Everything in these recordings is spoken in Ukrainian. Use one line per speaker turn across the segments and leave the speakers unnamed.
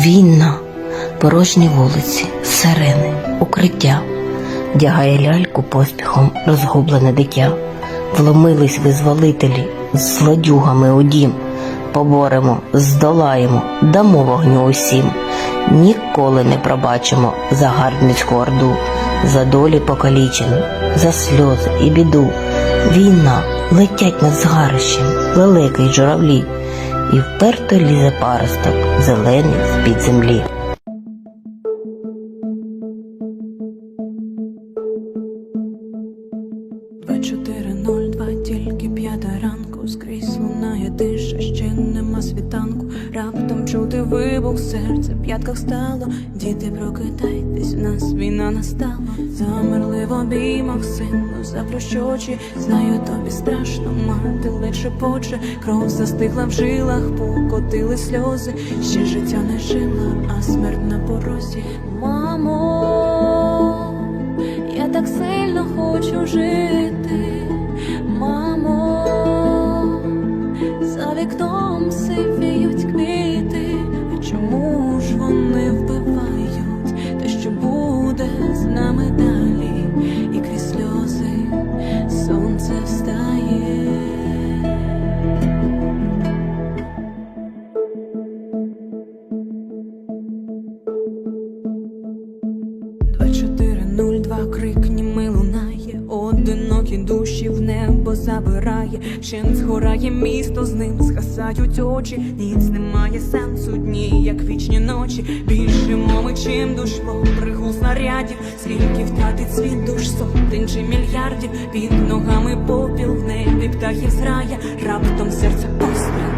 Війна, порожні вулиці, сирени, укриття, дягає ляльку поспіхом розгублене дитя. Вломились визволителі з злодюгами у дім. Поборемо, здолаємо, дамо вогню усім. Ніколи не пробачимо загарбницьку орду, за долі покалічені, за сльози і біду. Війна летять над згарищем, лелеки й журавлі, і вперто лізе паросток зелений з-під землі.
Два чотири нуль два, тільки п'ята ранку скрізь лунає тиша, ще нема світанку. Раптом чути вибух серця, в п'ятках стало. Діти, прокидайтесь, в нас війна настала. Замерли в обіймах сину, заплющ очі. Знаю, тобі страшно, мати ледь шепоче. Кров застигла в жилах, покотили сльози. Ще життя не жила, а смерть на порозі. Мамо. Я так сильно хочу жити, одинокі душі в небо забирає, Вщент згорає місто, з ним згасають очі, ніц немає сенсу дні, як вічні ночі. Більшимо ми, чим душло, пригул снарядів, скільки втратить світ душ сотень чи мільярдів, під ногами попіл в небі птахів зрая, раптом серце постріл,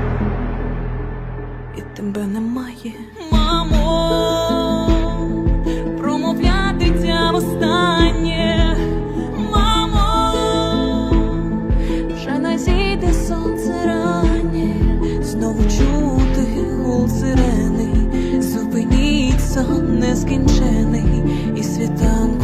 і тебе немає, знову чути гул сирени, зупиніться нескінчений, і світанку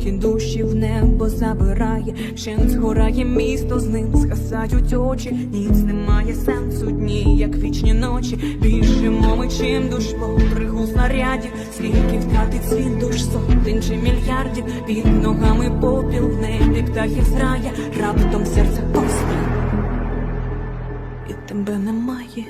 одинокі душі в небо забирає, Вщент згорає місто, з ним згасають очі, ніц немає сенсу дні, як вічні ночі. Біжимо ми чим душло, пригул снарядів, скільки втратить світ душ сотень чи мільярдів, під ногами попіл в небі птахів зрая, раптом серце постріл і тебе немає.